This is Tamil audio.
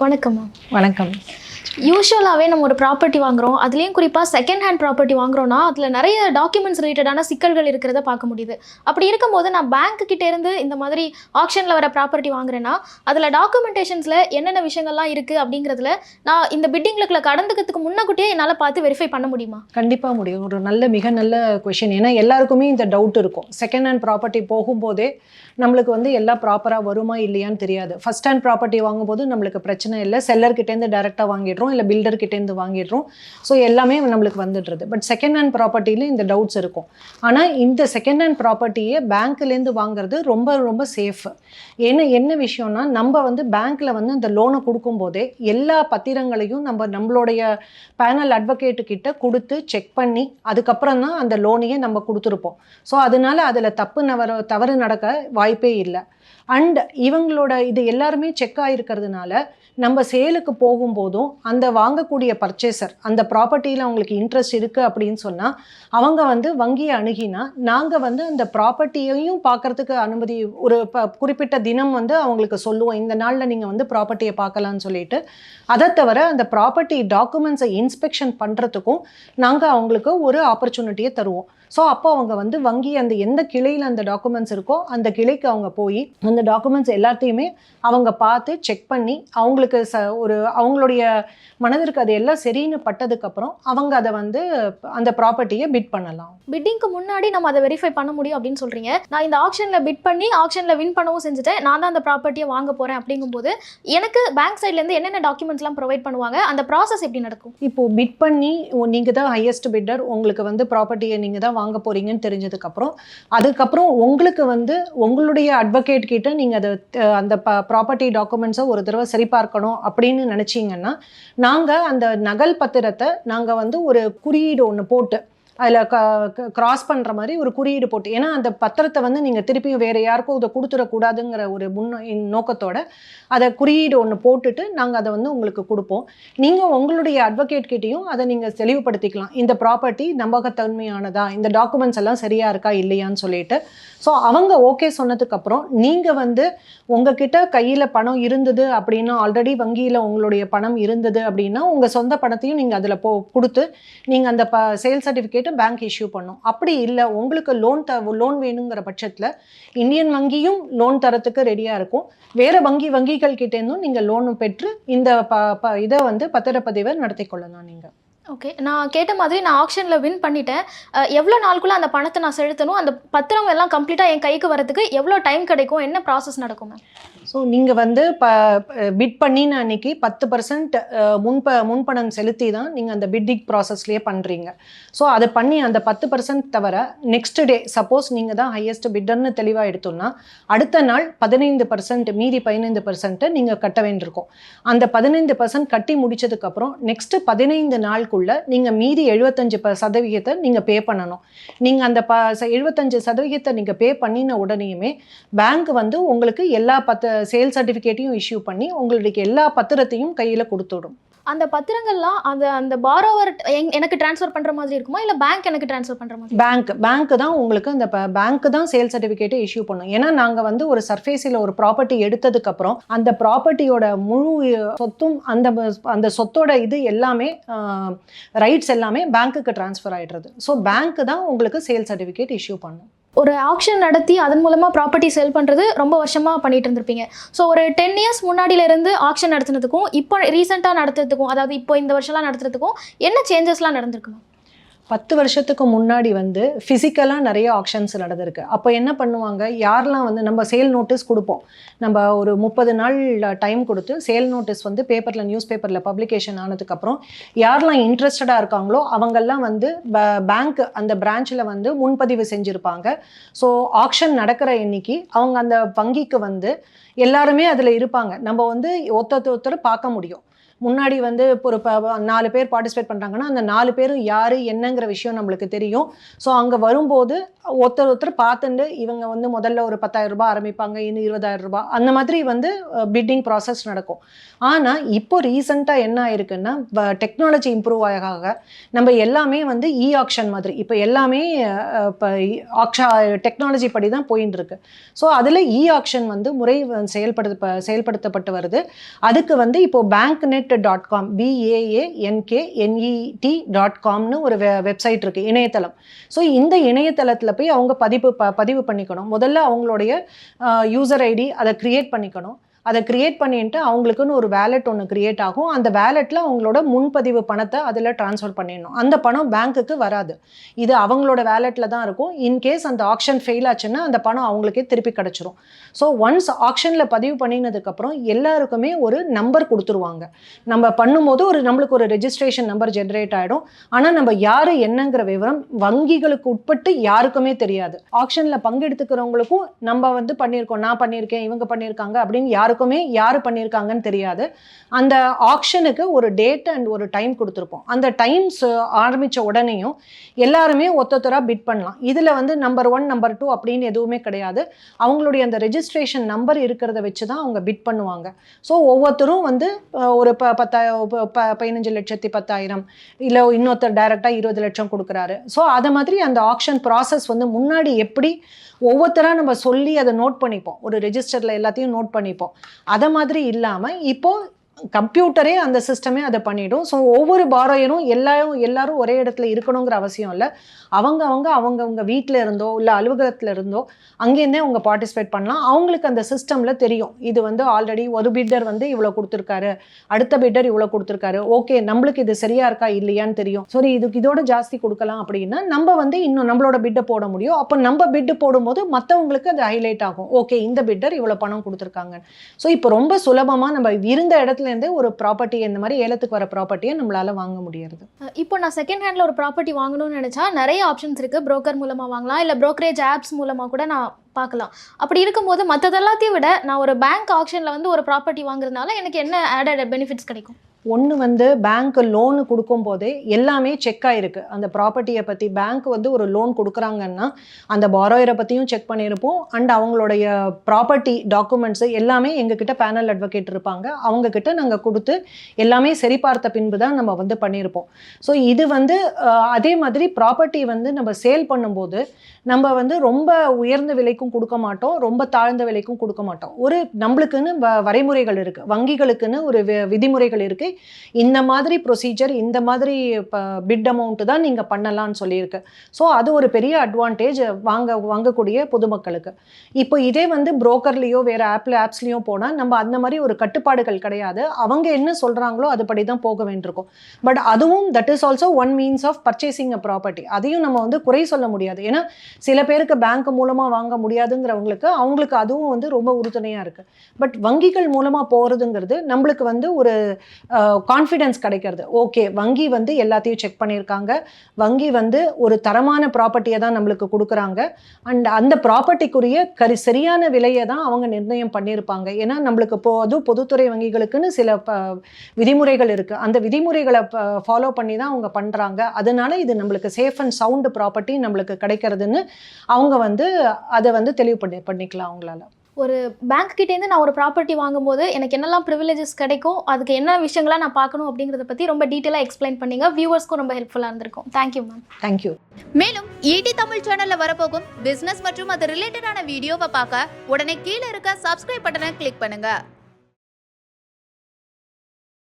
வணக்கம். வணக்கம். யூஸ்வலாகவே நம்ம ஒரு ப்ராப்பர்ட்டி வாங்குறோம். அதுலேயும் குறிப்பாக செகண்ட் ஹேண்ட் ப்ராப்பர்ட்டி வாங்குறோம்னா அதில் நிறைய டாக்குமெண்ட்ஸ் ரிலேட்டடான சிக்கல்கள் இருக்கிறத பார்க்க முடியுது. அப்படி இருக்கும்போது நான் பேங்க் கிட்டேருந்து இந்த மாதிரி ஆக்ஷனில் வர ப்ராப்பர்ட்டி வாங்குறேன்னா அதில் டாக்குமெண்டேஷன்ஸில் என்னென்ன விஷயங்கள்லாம் இருக்குது அப்படிங்கிறதுல நான் இந்த பிட்டிங்களுக்குள்ள கடந்துக்கிறதுக்கு முன்னக்கூட்டியே என்னால் பார்த்து வெரிஃபை பண்ண முடியுமா? கண்டிப்பாக முடியும். ஒரு நல்ல மிக நல்ல கொஷின் ஏன்னா எல்லாருக்குமே இந்த டவுட் இருக்கும். செகண்ட் ஹேண்ட் ப்ராப்பர்ட்டி போகும்போதே நம்மளுக்கு வந்து எல்லாம் ப்ராப்பராக வருமா இல்லையான்னு தெரியாது. ஃபஸ்ட் ஹேண்ட் ப்ராப்பர்ட்டி வாங்கும்போது நம்மளுக்கு பிரச்சனை இல்லை. செல்லர்கிட்டேருந்து டேரெக்டாக வாங்கிடுறோம். இல்லை பில்டர்கிட்டேருந்து வாங்கிடுறோம். ஸோ எல்லாமே நம்மளுக்கு வந்துடுறது. பட் செகண்ட் ஹேண்ட் ப்ராப்பர்ட்டியில் இந்த டவுட்ஸ் இருக்கும். ஆனால் இந்த செகண்ட் ஹேண்ட் ப்ராப்பர்ட்டியை பேங்க்லேருந்து வாங்குறது ரொம்ப ரொம்ப சேஃப் ஏன்னா என்ன விஷயம்னா நம்ம வந்து பேங்க்கில் வந்து இந்த லோனை கொடுக்கும்போதே எல்லா பத்திரங்களையும் நம்ம நம்மளுடைய பேனல் அட்வொகேட்டு கிட்ட கொடுத்து செக் பண்ணி அதுக்கப்புறம் தான் அந்த லோனையே நம்ம கொடுத்துருப்போம். ஸோ அதனால அதில் தப்பு நவர தவறு நடக்க வாய்ப்பே இல்லை. அண்ட் இவங்களோட இது எல்லாருமே செக் ஆகிருக்கிறதுனால நம்ம சேலுக்கு போகும்போதும் அந்த வாங்கக்கூடிய பர்ச்சேசர் அந்த ப்ராப்பர்ட்டியில் அவங்களுக்கு இன்ட்ரெஸ்ட் இருக்குது அப்படின்னு சொன்னால் அவங்க வந்து வங்கியை அணுகினா நாங்கள் வந்து அந்த ப்ராப்பர்ட்டியையும் பார்க்கறதுக்கு அனுமதி ஒரு ப குறிப்பிட்ட தினம் வந்து அவங்களுக்கு சொல்லுவோம் இந்த நாளில் நீங்கள் வந்து ப்ராப்பர்ட்டியை பார்க்கலான்னு சொல்லிட்டு. அதை தவிர அந்த ப்ராப்பர்ட்டி டாக்குமெண்ட்ஸை இன்ஸ்பெக்ஷன் பண்ணுறதுக்கும் நாங்கள் அவங்களுக்கு ஒரு ஆப்பர்ச்சுனிட்டியை தருவோம். ஸோ அப்போ அவங்க வந்து வங்கி அந்த எந்த கிளையில் அந்த டாக்குமெண்ட்ஸ் இருக்கோ அந்த கிளைக்கு அவங்க போய் அந்த டாக்குமெண்ட்ஸ் எல்லாத்தையுமே அவங்க பார்த்து செக் பண்ணி அவங்களுக்கு ச ஒரு அவங்களுடைய மனதிற்கு அது எல்லாம் சரின்னு பட்டதுக்கப்புறம் அவங்க அதை வந்து அந்த ப்ராப்பர்ட்டியை பிட் பண்ணலாம். பிட்டிங்க்கு முன்னாடி நம்ம அதை வெரிஃபை பண்ண முடியும் அப்படின்னு சொல்கிறீங்க நான் இந்த ஆக்ஷனில் பிட் பண்ணி ஆக்ஷனில் வின் பண்ணவும் செஞ்சுட்டேன். நான் தான் அந்த ப்ராப்பர்ட்டியை வாங்க போகிறேன் அப்படிங்கும்போது எனக்கு பேங்க் சைட்லேருந்து என்னென்ன டாக்குமெண்ட்ஸ்லாம் ப்ரொவைட் பண்ணுவாங்க அந்த ப்ராசஸ் எப்படி நடக்கும்? இப்போ பிட் பண்ணி நீங்கள் தான் ஹையஸ்ட் பிட்டர் உங்களுக்கு வந்து ப்ராப்பர்ட்டியை நீங்கள் தான் வாங்க போறீங்கன்னு தெரிஞ்சதுக்கப்புறம் அதுக்கப்புறம் உங்களுக்கு வந்து உங்களுடைய அட்வொகேட் கிட்ட நீங்கள் அதை அந்த ப ப்ராப்பர்ட்டி டாக்குமெண்ட்ஸை ஒரு தடவை சரிபார்க்கணும் அப்படின்னு நினச்சிங்கன்னா நாங்கள் அந்த நகல் பத்திரத்தை நாங்கள் வந்து ஒரு குறியீடு ஒன்று போட்டு அதில் க கிராஸ் பண்ணுற மாதிரி ஒரு குறியீடு போட்டு ஏன்னா அந்த பத்திரத்தை வந்து நீங்கள் திருப்பியும் வேறு யாருக்கும் இதை கொடுத்துடக்கூடாதுங்கிற ஒரு முன் நோக்கத்தோட அதை குறியீடு ஒன்று போட்டுட்டு நாங்கள் அதை வந்து உங்களுக்கு கொடுப்போம். நீங்கள் உங்களுடைய அட்வொகேட் கிட்டேயும் அதை நீங்கள் தெளிவுபடுத்திக்கலாம். இந்த ப்ராப்பர்ட்டி நம்பகத்தன்மையானதா? இந்த டாக்குமெண்ட்ஸ் எல்லாம் சரியாக இருக்கா? இல்லையான்னு சொல்லிட்டு. ஸோ அவங்க ஓகே சொன்னதுக்கப்புறம் நீங்கள் வந்து உங்ககிட்ட கையில் பணம் இருந்தது அப்படின்னா ஆல்ரெடி வங்கியில் உங்களுடைய பணம் இருந்தது அப்படின்னா உங்கள் சொந்த பணத்தையும் நீங்கள் அதில் போ கொடுத்து நீங்கள் அந்த ப சேல் சர்டிஃபிகேட்டை பேங்க் இஷ்யூ பண்ணும். அப்படி இல்லை உங்களுக்கு லோன் த லோன் வேணுங்கிற பட்சத்தில் இந்தியன் வங்கியும் லோன் தரத்துக்கு ரெடியாக இருக்கும். வேறு வங்கி வங்கிகள் கிட்டேருந்தும் நீங்கள் லோனு பெற்று இந்த ப ப இதை வந்து பத்திரப்பதிவை நடத்தி கொள்ளலாம் நீங்கள் ஓகே நான் கேட்ட மாதிரி நான் ஆக்ஷனில் வின் பண்ணிட்டேன். எவ்வளோ நாளுக்குள்ளே அந்த பணத்தை நான் செலுத்தணும்? அந்த பத்திரம் எல்லாம் கம்ப்ளீட்டாக என் கைக்கு வரதுக்கு எவ்வளோ டைம் கிடைக்கும்? என்ன ப்ராசஸ் நடக்கும் மேம் ஸோ நீங்கள் வந்து ப பிட் பண்ணின அன்னைக்கு பத்து பர்சன்ட் முன்ப முன்பணம் செலுத்தி தான் நீங்கள் அந்த பிட்டிங் ப்ராசஸ்லேயே பண்ணுறீங்க ஸோ அதை பண்ணி அந்த பத்து பர்சன்ட் தவிர நெக்ஸ்ட் டே சப்போஸ் நீங்கள் தான் ஹையஸ்ட் பிட்டர்னு தெளிவாக எடுத்தோம்னா அடுத்த நாள் பதினைந்து பர்சன்ட் மீதி பதினைந்து பர்சன்ட்டை நீங்கள் கட்ட வேண்டியிருக்கும். அந்த பதினைந்து பர்சன்ட் கட்டி முடிச்சதுக்கப்புறம் நெக்ஸ்ட்டு பதினைந்து நாளுக்குள்ள நீங்கள் மீதி எழுபத்தஞ்சு ப சதவிகிதத்தை நீங்கள் பே பண்ணணும். நீங்கள் அந்த ப எழுபத்தஞ்சு சதவிகிதத்தை நீங்கள் பே பண்ணின உடனேயுமே பேங்க் வந்து உங்களுக்கு எல்லா பத்து சேல் சர்டிஃபிகேட்டையும் இஷ்யூ பண்ணி உங்களுக்கு எல்லா பத்திரத்தையும் கையில் கொடுத்துடும். அந்த பத்திரங்கள்லாம் அந்த அந்த பாரோவர் எனக்கு ட்ரான்ஸ்ஃபர் பண்ணுற மாதிரி இருக்குமா? இல்லை பேங்க் எனக்கு ட்ரான்ஸ்ஃபர் பண்ணுற மாதிரி பேங்க் பேங்க் தான் உங்களுக்கு அந்த பேங்க் தான் சேல் சர்டிஃபிகேட்டை இஷ்யூ பண்ணும். ஏன்னா நாங்கள் வந்து ஒரு சர்ஃபேஸில் ஒரு ப்ராப்பர்ட்டி எடுத்ததுக்கப்புறம் அந்த ப்ராப்பர்ட்டியோட முழு சொத்தும் அந்த அந்த சொத்தோட இது எல்லாமே ரைட்ஸ் எல்லாமே பேங்க்குக்கு ட்ரான்ஸ்ஃபர் ஆயிடுறது. ஸோ பேங்க் தான் உங்களுக்கு சேல் சர்டிஃபிகேட் இஷ்யூ பண்ணும். ஒரு ஆக்ஷன் நடத்தி அதன் மூலமாக ப்ராப்பர்ட்டி செல் பண்ணுறது ரொம்ப வருஷமாக பண்ணிட்டு இருந்திருப்பீங்க. ஸோ ஒரு டென் இயர்ஸ் முன்னாடியில இருந்து ஆக்ஷன் நடத்துனதுக்கும் இப்போ ரீசெண்டாக நடத்துறதுக்கும் அதாவது இப்போ இந்த வருஷம்லாம் நடத்துறதுக்கும் என்ன சேஞ்சஸ்லாம் நடந்திருக்குமா பத்து வருஷத்துக்கு முன்னாடி வந்து ஃபிசிக்கலாக நிறைய ஆக்ஷன்ஸ் நடந்திருக்கு. அப்போ என்ன பண்ணுவாங்க? யாரெல்லாம் வந்து நம்ம சேல் நோட்டீஸ் கொடுப்போம். நம்ம ஒரு முப்பது நாள் டைம் கொடுத்து சேல் நோட்டீஸ் வந்து பேப்பரில் நியூஸ் பேப்பரில் பப்ளிகேஷன் ஆனதுக்கப்புறம் யாரெல்லாம் இன்ட்ரெஸ்டடாக இருக்காங்களோ அவங்கெல்லாம் வந்து பேங்க் அந்த பிரான்ச்சில் வந்து முன்பதிவு செஞ்சுருப்பாங்க. ஸோ ஆக்ஷன் நடக்கிற இன்னைக்கு அவங்க அந்த வங்கிக்கு வந்து எல்லாருமே அதில் இருப்பாங்க. நம்ம வந்து ஒருத்தர் ஒருத்தர் பார்க்க முடியும். முன்னாடி வந்து இப்போ ஒரு ப- நாலு பேர் பார்ட்டிசிபேட் பண்ணுறாங்கன்னா அந்த நாலு பேரும் யார் என்னங்கிற விஷயம் நம்மளுக்கு தெரியும். ஸோ அங்கே வரும்போது ஒருத்தர் ஒருத்தர் பார்த்துட்டு இவங்க வந்து முதல்ல ஒரு பத்தாயிரம் ரூபாய் ஆரம்பிப்பாங்க இன்னும் இருபதாயிரம் ரூபாய். அந்த மாதிரி வந்து பிட்டிங் ப்ராசஸ் நடக்கும். ஆனால் இப்போ ரீசெண்டாக என்ன ஆயிருக்குன்னா டெக்னாலஜி இம்ப்ரூவ் ஆக நம்ம எல்லாமே வந்து இ ஆக்ஷன் மாதிரி. இப்போ எல்லாமே இப்போ ஆக்ஷா டெக்னாலஜி படி தான் போயின்னு இருக்கு ஸோ அதில் இ ஆக்ஷன் வந்து முறை வந்து செயல்படுத்த செயல்படுத்தப்பட்டு வருது. அதுக்கு வந்து இப்போ bank net dot com BAA NET dot காம்னு ஒரு வெப்சைட் இருக்குது இணையதளம். ஸோ இந்த இணையதளத்தில் போய் அவங்க பதிவு ப பதிவு பண்ணிக்கணும். முதல்ல அவங்களுடைய யூசர் ஐடி அதை க்ரியேட் பண்ணிக்கணும். அதை க்ரியேட் பண்ணிட்டு அவங்களுக்குன்னு ஒரு வேலெட் ஒன்று க்ரியேட் ஆகும். அந்த வேலெட்டில் அவங்களோட முன்பதிவு பணத்தை அதில் ட்ரான்ஸ்ஃபர் பண்ணிடணும். அந்த பணம் பேங்க்குக்கு வராது. இது அவங்களோட வேலெட்டில் தான் இருக்கும். இன்கேஸ் அந்த ஆக்ஷன் ஃபெயில் ஆச்சுன்னா அந்த பணம் அவங்களுக்கே திருப்பி கிடச்சிரும். ஸோ ஒன்ஸ் ஆக்ஷனில் பதிவு பண்ணினதுக்கப்புறம் எல்லாருக்குமே ஒரு நம்பர் கொடுத்துருவாங்க. நம்ம பண்ணும்போது ஒரு நம்மளுக்கு ஒரு ரெஜிஸ்ட்ரேஷன் நம்பர் ஜென்ரேட் ஆகிடும் ஆனால் நம்ம யார் என்னங்கிற விவரம் வங்கிகளுக்கு உட்பட்டு யாருக்குமே தெரியாது. ஆக்ஷனில் பங்கெடுத்துக்கிறவங்களுக்கும் நம்ம வந்து பண்ணியிருக்கோம் நான் பண்ணியிருக்கேன் இவங்க பண்ணியிருக்காங்க அப்படின்னு யார் யாருக்குமே யார் பண்ணியிருக்காங்கன்னு தெரியாது. அந்த ஆக்ஷனுக்கு ஒரு டேட் அண்ட் ஒரு டைம் கொடுத்துருப்போம். அந்த டைம்ஸ் ஆரம்பித்த உடனேயும் எல்லாருமே ஒத்தொத்தராக பிட் பண்ணலாம். இதில் வந்து நம்பர் ஒன் நம்பர் டூ அப்படின்னு எதுவுமே கிடையாது. அவங்களுடைய அந்த ரெஜிஸ்ட்ரேஷன் நம்பர் இருக்கிறத வச்சு தான் அவங்க பிட் பண்ணுவாங்க. ஸோ ஒவ்வொருத்தரும் வந்து ஒரு ப பத்தாயிரம் பதினஞ்சு லட்சத்தி பத்தாயிரம் இல்லை இன்னொருத்தர் டைரெக்டாக இருபது லட்சம் கொடுக்குறாரு. ஸோ அதை மாதிரி அந்த ஆக்ஷன் ப்ராசஸ் வந்து முன்னாடி எப்படி ஒவ்வொருத்தராக நம்ம சொல்லி அதை நோட் பண்ணிப்போம். ஒரு ரெஜிஸ்டரில் எல்லாத்தையும் நோட் பண்ணிப்போம். அதை மாதிரி இல்லாமல் இப்போது கம்ப்யூட்டரே அந்த சிஸ்டமே அதை பண்ணிடும். ஸோ ஒவ்வொரு பாரோயரும் எல்லாரும் எல்லாரும் ஒரே இடத்துல இருக்கணுங்கிற அவசியம் இல்லை. அவங்க அவங்க அவங்கவுங்க வீட்டில் இருந்தோ இல்லை அலுவலகத்தில் இருந்தோ அங்கேருந்தே அவங்க பார்ட்டிசிபேட் பண்ணலாம். அவங்களுக்கு அந்த சிஸ்டமில் தெரியும். இது வந்து ஆல்ரெடி ஒரு பிட்டர் வந்து இவ்வளோ கொடுத்துருக்காரு. அடுத்த பிட்டர் இவ்வளோ கொடுத்துருக்காரு. ஓகே நம்மளுக்கு இது சரியாக இருக்கா இல்லையான்னு தெரியும். சரி இதுக்கு இதோட ஜாஸ்தி கொடுக்கலாம் அப்படின்னா நம்ம வந்து இன்னும் நம்மளோட பிட்டை போட முடியும். அப்போ நம்ம பிட்டு போடும்போது மற்றவங்களுக்கு அது ஹைலைட் ஆகும். ஓகே இந்த பிட்டர் இவ்வளோ பணம் கொடுத்துருக்காங்க ஸோ இப்போ ரொம்ப சுலபமாக நம்ம இருந்த இடத்துல இருந்து ஒரு ப்ராப்பர்ட்டி இந்த மாதிரி ஏலத்துக்கு வர ப்ராப்பர்ட்டியை நம்மளால வாங்க முடியாது இப்போ நான் செகண்ட் ஹேண்டில் ஒரு ப்ராப்பர்ட்டி வாங்கணும்னு நினச்சா நிறைய ஆப்ஷன்ஸ் இருக்குது ப்ரோக்கர் மூலமாக வாங்கலாம் இல்லை ப்ரோக்கரேஜ் ஆப்ஸ் மூலமாக கூட நான் பார்க்கலாம். அப்படி இருக்கும்போது மற்றதெல்லாத்தையும் விட நான் ஒரு பேங்க் ஆக்ஷனில் வந்து ஒரு ப்ராப்பர்ட்டி வாங்குறதுனால எனக்கு என்ன ஆடட் பெனிஃபிட்ஸ் கிடைக்கும்? ஒன்று வந்து பேங்க் லோனு கொடுக்கும் போதே எல்லாமே செக் ஆயிருக்கு. அந்த ப்ராப்பர்ட்டியை பற்றி பேங்க் வந்து ஒரு லோன் கொடுக்குறாங்கன்னா அந்த பாரோயரை பற்றியும் செக் பண்ணியிருப்போம். அண்ட் அவங்களுடைய ப்ராப்பர்ட்டி டாக்குமெண்ட்ஸு எல்லாமே எங்ககிட்ட பேனல் அட்வொகேட் இருப்பாங்க. அவங்கக்கிட்ட நாங்கள் கொடுத்து எல்லாமே சரி பார்த்த பின்பு தான் நம்ம வந்து பண்ணியிருப்போம். ஸோ இது வந்து அதே மாதிரி ப்ராப்பர்ட்டி வந்து நம்ம சேல் பண்ணும்போது நம்ம வந்து ரொம்ப உயர்ந்த விலைக்கும் கொடுக்க மாட்டோம் ரொம்ப தாழ்ந்த விலைக்கும் கொடுக்க மாட்டோம். ஒரு நம்மளுக்குன்னு வ- வரைமுறைகள் இருக்குது வங்கிகளுக்குன்னு ஒரு வி- விதிமுறைகள் இருக்குது இந்த மாதிரி ப்ரொசீஜர் இந்த மாதிரி பிட் அமௌண்ட்டு தான் நீங்கள் பண்ணலாம்னு சொல்லியிருக்கு. ஸோ அது ஒரு பெரிய அட்வான்டேஜ் வாங்க வாங்கக்கூடிய பொதுமக்களுக்கு. இப்போ இதே வந்து புரோக்கர்லேயோ வேறு ஆப்பில் ஆப்ஸ்லேயோ போனால் நம்ம அந்த மாதிரி ஒரு கட்டுப்பாடுகள் கிடையாது. அவங்க என்ன சொல்கிறாங்களோ அதுபடி தான் போக வேண்டியிருக்கும். பட் அதுவும் that is also one means of purchasing a property அதையும் நம்ம வந்து குறை சொல்ல முடியாது. ஏன்னா சில பேருக்கு பேங்க் மூலமாக வாங்க முடியாதுங்கிறவங்களுக்கு அவங்களுக்கு அதுவும் வந்து ரொம்ப உறுதுணையாக இருக்குது பட் வங்கிகள் மூலமாக போகிறதுங்கிறது நம்மளுக்கு வந்து ஒரு கான்ஃபிடென்ஸ் கிடைக்கிறது. ஓகே வங்கி வந்து எல்லாத்தையும் செக் பண்ணியிருக்காங்க. வங்கி வந்து ஒரு தரமான ப்ராப்பர்ட்டியை தான் நம்மளுக்கு கொடுக்குறாங்க. அண்ட் அந்த ப்ராப்பர்ட்டிக்குரிய கரி சரியான விலையை தான் அவங்க நிர்ணயம் பண்ணியிருப்பாங்க. ஏன்னா நம்மளுக்கு பொது பொதுத்துறை வங்கிகளுக்குன்னு சில ப விதிமுறைகள் இருக்குது அந்த விதிமுறைகளை ஃபாலோ பண்ணி தான் அவங்க பண்ணுறாங்க அதனால இது நம்மளுக்கு சேஃப் அண்ட் சவுண்டு ப்ராப்பர்ட்டி நம்மளுக்கு கிடைக்கிறதுன்னு அவங்க வந்து அதை வந்து தெளிவு பண்ணி பண்ணிக்கலாம் அவங்களால. ஒரு பேங்க் கிட்டேருந்து நான் ஒரு ப்ராப்பர்ட்டி வாங்கும்போது எனக்கு என்னெல்லாம் ப்ரிவிலேஜஸ் கிடைக்கும் அதுக்கு என்ன விஷயங்கள்லாம் நான் பார்க்கணும் அப்படிங்கிறத பற்றி ரொம்ப டீட்டெயிலாக எக்ஸ்பிளைன் பண்ணீங்க. வியூவர்ஸ்க்கும் ரொம்ப ஹெல்ப்ஃபுல்லாக இருந்திருக்கும். Thank you ma'am thank you மேலும் ஈடி தமிழ் சேனல்ல வரப்போகும் பிசினஸ் மற்றும் அது ரிலேட்டடான வீடியோவை பார்க்க உடனே கீழே இருக்க சப்ஸ்கிரைப் பட்டனை கிளிக் பண்ணுங்க.